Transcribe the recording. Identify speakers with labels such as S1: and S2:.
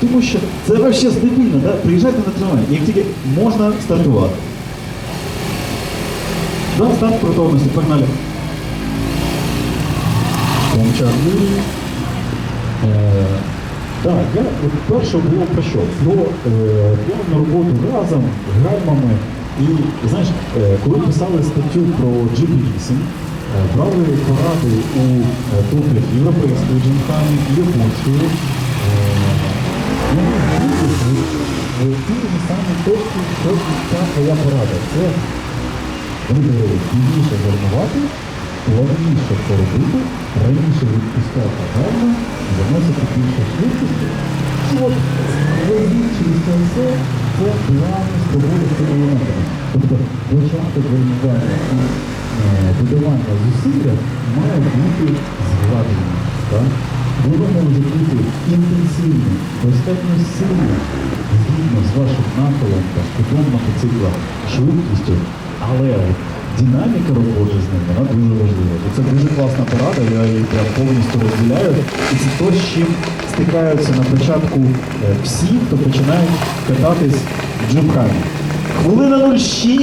S1: Тому що це взагалі стабільно, да? приїжджайте на тренування, як тільки можна стартувати. Да, старт готовності, погнали. Е, так, я перше було про що? Про е, роботу разом, гальмами. І знаєш, е, коли писали статтю про GP8, е, брали поради у топів європейської джимхани, японської. Е, ну, е, ті точки та твоя порада. Це говорили, пізніше гармувати, плавніше це робити, раніше відпускати гарно, заносити більше швидкості. От виїзд через це все, це плавність з цими елементами. Тобто початок гармування і е, додавання зусилля має бути? Може бути інтенсивним, достатньо сильним, згідно з вашим нахилом та кутом мотоцикла, швидкістю, але динаміка роботи з ним вона дуже важлива. І це дуже класна порада, я її прям повністю розділяю. І це то, з чим стикаються на початку е, всі, хто починають кататись в джимхані. Хвилина 06